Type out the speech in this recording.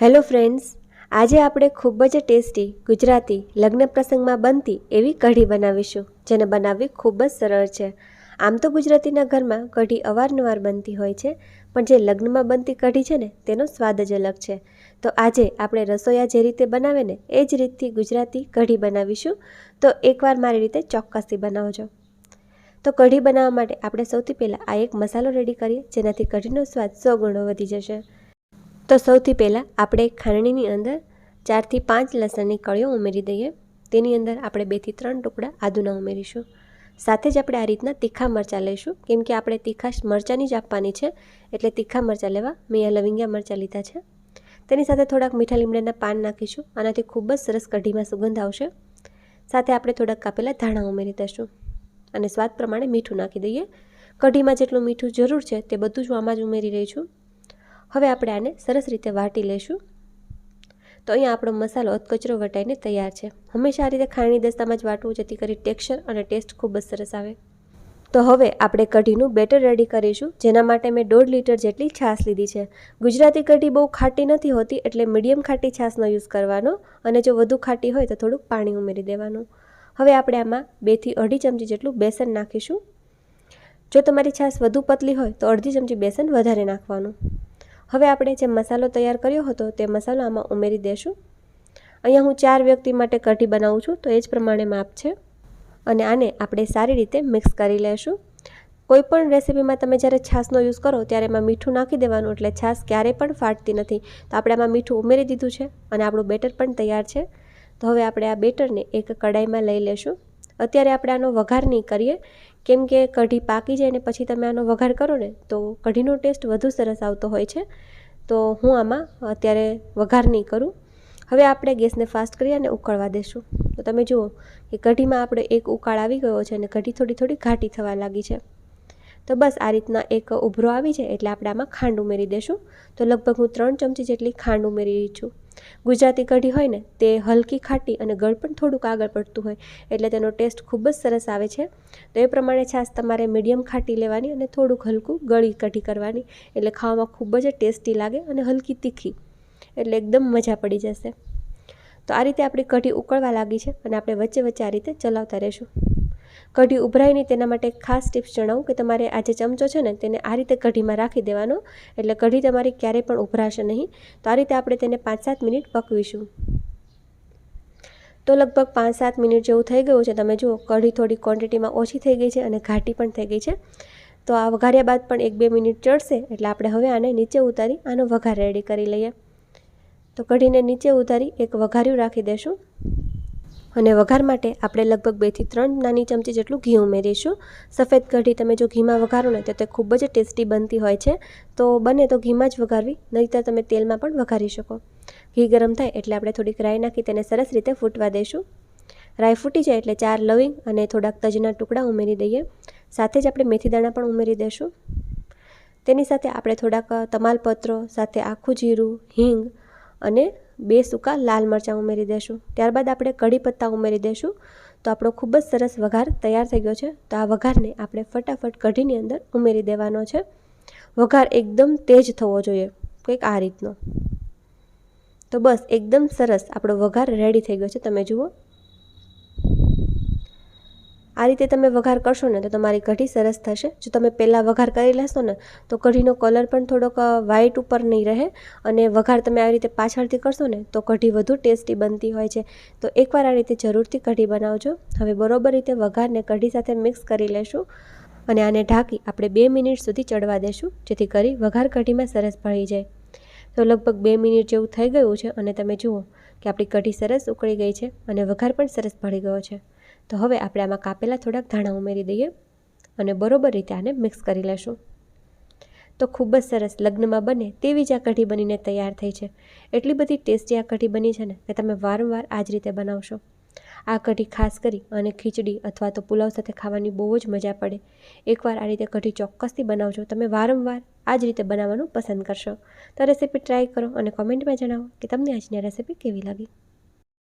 Hello friends, આજે આપણે ખૂબ જ ટેસ્ટી ગુજરાતી લગ્ન પ્રસંગમાં બનતી એવી કઢી બનાવીશું, જેને બનાવવી ખૂબ જ સરળ છે. આમ તો ગુજરાતીના ઘરમાં કઢી અવારનવાર બનતી હોય છે, પણ જે લગ્નમાં બનતી કઢી છે ને, તેનો સ્વાદ જ અલગ છે. તો આજે આપણે રસોઈયા જે રીતે બનાવે ને, એ જ રીતથી ગુજરાતી કઢી બનાવીશું. તો એકવાર મારી રીતે ચોક્કસથી બનાવજો. તો કઢી બનાવવા માટે આપણે સૌથી પહેલાં આ એક મસાલો રેડી કરીએ, જેનાથી કઢીનો સ્વાદ સો ગુણો વધી જશે. તો સૌથી પહેલાં આપણે ખાંડણીની અંદર ચારથી પાંચ લસણની કળીઓ ઉમેરી દઈએ. તેની અંદર આપણે બેથી ત્રણ ટુકડા આદુના ઉમેરીશું. સાથે જ આપણે આ રીતના તીખા મરચાં લઈશું. કેમ કે આપણે તીખા મરચાંની જ આપવાની છે, એટલે તીખા મરચાં લેવા મેં આ લવિંગિયા મરચાં લીધા છે. તેની સાથે થોડાક મીઠા લીમડાના પાન નાખીશું. આનાથી ખૂબ જ સરસ કઢીમાં સુગંધ આવશે. સાથે આપણે થોડાક કાપેલા ધાણા ઉમેરી દઈશું. અને સ્વાદ પ્રમાણે મીઠું નાખી દઈએ. કઢીમાં જેટલું મીઠું જરૂર છે તે બધું જ આમાં જ ઉમેરી રહી છું. હવે આપણે આને સરસ રીતે વાટી લઈશું તો અહીંયા આપણો મસાલો અધકચરો વટાઈને તૈયાર છે. હંમેશા આ રીતે ખાણી દસ્તામાં જ વાટવું, જેથી કરી ટેક્સચર અને ટેસ્ટ ખૂબ જ સરસ આવે. તો હવે આપણે કઢીનું બેટર રેડી કરીશું, જેના માટે મેં દોઢ લીટર જેટલી છાશ લીધી છે. ગુજરાતી કઢી બહુ ખાટી નથી હોતી, એટલે મીડિયમ ખાટી છાશનો યુઝ કરવાનો અને જો વધુ ખાટી હોય તો થોડુંક પાણી ઉમેરી દેવાનું. હવે આપણે આમાં બેથી અઢી ચમચી જેટલું બેસન નાખીશું. જો તમારી છાશ વધુ પતલી હોય તો અડધી ચમચી બેસન વધારે નાખવાનું. હવે આપણે જે મસાલો તૈયાર કર્યો હતો તે મસાલો આમાં ઉમેરી દઈશું અહીંયા હું ચાર વ્યક્તિ માટે કઢી બનાવું છું, તો એ જ પ્રમાણે માપ છે. અને આને આપણે સારી રીતે મિક્સ કરી લેશું. કોઈપણ રેસિપીમાં તમે જ્યારે છાશનો યુઝ કરો, ત્યારે એમાં મીઠું નાખી દેવાનું, એટલે છાશ ક્યારેય પણ ફાટતી નથી. તો આપણે આમાં મીઠું ઉમેરી દીધું છે અને આપણું બેટર પણ તૈયાર છે. તો હવે આપણે આ બેટરને એક કડાઈમાં લઈ લેશું. અત્યારે આપણે આનો વઘાર નહીં કરીએ. કેમ કે કઢી પાકી જાય ને પછી તમે આનો વઘાર કરો ને, તો કઢીનો ટેસ્ટ વધુ સરસ આવતો હોય છે. તો હું આમાં અત્યારે વઘાર નહીં કરું. હવે આપણે ગેસને ફાસ્ટ કરી અને ઉકળવા દેશું. તો તમે જુઓ કે કઢીમાં આપણે એક ઉકાળ આવી ગયો છે અને કઢી થોડી થોડી ઘાટી થવા લાગી છે. તો બસ આ રીતના એક ઉભરો આવી જાય એટલે આપણે આમાં ખાંડ ઉમેરી દઈશું તો લગભગ હું ત્રણ ચમચી જેટલી ખાંડ ઉમેરી છું. ગુજરાતી કઢી હોય ને, તે હલકી, ખાટી અને ગળ પણ થોડુંક આગળ પડતું હોય, એટલે તેનો ટેસ્ટ ખૂબ જ સરસ આવે છે. તો એ પ્રમાણે છાશ તમારે મીડિયમ ખાટી લેવાની અને થોડુંક હલકું ગળી કઢી કરવાની, એટલે ખાવામાં ખૂબ જ ટેસ્ટી લાગે અને હલકી, તીખી, એટલે એકદમ મજા પડી જશે. તો આ રીતે આપણી કઢી ઉકળવા લાગી છે અને આપણે વચ્ચે વચ્ચે આ રીતે ચલાવતા રહેશું. કઢી ઉભરાય નહીં તેના માટે ખાસ ટિપ્સ જણાવું કે તમારે આ જે ચમચો છે ને તેને આ રીતે કઢીમાં રાખી દેવાનો. એટલે કઢી તમારી ક્યારેય પણ ઉભરાશે નહીં. તો આ રીતે આપણે તેને પાંચ સાત મિનિટ પકવીશું. તો લગભગ પાંચ સાત મિનિટ જેવું થઈ ગયું છે. તમે જુઓ, કઢી થોડી ક્વોન્ટિટીમાં ઓછી થઈ ગઈ છે અને ઘાટી પણ થઈ ગઈ છે. તો આ વઘાર્યા બાદ પણ એક બે મિનિટ ચડશે. એટલે આપણે હવે આને નીચે ઉતારી આનો વઘાર રેડી કરી લઈએ. તો કઢીને નીચે ઉતારી એક વઘાર્યું રાખી દેશું. અને વઘાર માટે આપણે લગભગ બેથી ત્રણ નાની ચમચી જેટલું ઘી ઉમેરીશું. સફેદ કઢી તમે જો ઘીમાં વઘારો ને તો તે ખૂબ જ ટેસ્ટી બનતી હોય છે. તો બને તો ઘીમાં જ વઘારવી, નહીંતર તમે તેલમાં પણ વઘારી શકો. ઘી ગરમ થાય એટલે આપણે થોડીક રાઈ નાખી તેને સરસ રીતે ફૂટવા દઈશું રાઈ ફૂટી જાય એટલે ચાર લવિંગ અને થોડાક તજના ટુકડા ઉમેરી દઈએ. સાથે જ આપણે મેથી દાણા પણ ઉમેરી દઈશું તેની સાથે આપણે થોડાક તમાલપત્રો, સાથે આખું જીરું, હિંગ અને બે સૂકા લાલ મરચાં ઉમેરી દઈશું ત્યારબાદ આપણે કઢી પત્તા ઉમેરી દઈશું તો આપણો ખૂબ જ સરસ વઘાર તૈયાર થઈ ગયો છે. તો આ વઘારને આપણે ફટાફટ કઢીની અંદર ઉમેરી દેવાનો છે. વઘાર એકદમ તેજ થવો જોઈએ, કંઈક આ રીતનો. તો બસ, એકદમ સરસ આપણો વઘાર રેડી થઈ ગયો છે. તમે જુઓ. આ રીતે તમે વઘાર કરશો ને તો તમારી કઢી સરસ થશે. જો તમે પહેલાં વઘાર કરી લેશો ને, તો કઢીનો કલર પણ થોડોક વ્હાઇટ ઉપર નહીં રહે અને વઘાર તમે આવી રીતે પાછળથી કરશો ને, તો કઢી વધુ ટેસ્ટી બનતી હોય છે. તો એકવાર આ રીતે જરૂરથી કઢી બનાવજો. હવે બરોબર રીતે વઘારને કઢી સાથે મિક્સ કરી લેશું અને આને ઢાંકી આપણે બે મિનિટ સુધી ચડવા દેશું, જેથી કરી વઘાર કઢીમાં સરસ ભળી જાય. તો લગભગ બે મિનિટ જેવું થઈ ગયું છે અને તમે જુઓ કે આપણી કઢી સરસ ઉકળી ગઈ છે અને વઘાર પણ સરસ ભળી ગયો છે. તો હવે આપણે આમાં કાપેલા થોડાક ધાણા ઉમેરી દઈએ અને બરોબર રીતે આને મિક્સ કરી લેશું. તો ખૂબ જ સરસ લગ્નમાં બને તેવી જ આ કઢી બનીને તૈયાર થઈ છે. એટલી બધી ટેસ્ટી આ કઢી બની છે ને કે તમે વારંવાર આ જ રીતે બનાવશો. આ કઢી ખાસ કરી અને ખીચડી અથવા તો પુલાવ સાથે ખાવાની બહુ જ મજા પડે. એકવાર આ રીતે કઢી ચોક્કસથી બનાવજો. તમે વારંવાર આ જ રીતે બનાવવાનું પસંદ કરશો. તો રેસીપી ટ્રાય કરો અને કોમેન્ટમાં જણાવો કે તમને આજની રેસીપી કેવી લાગી?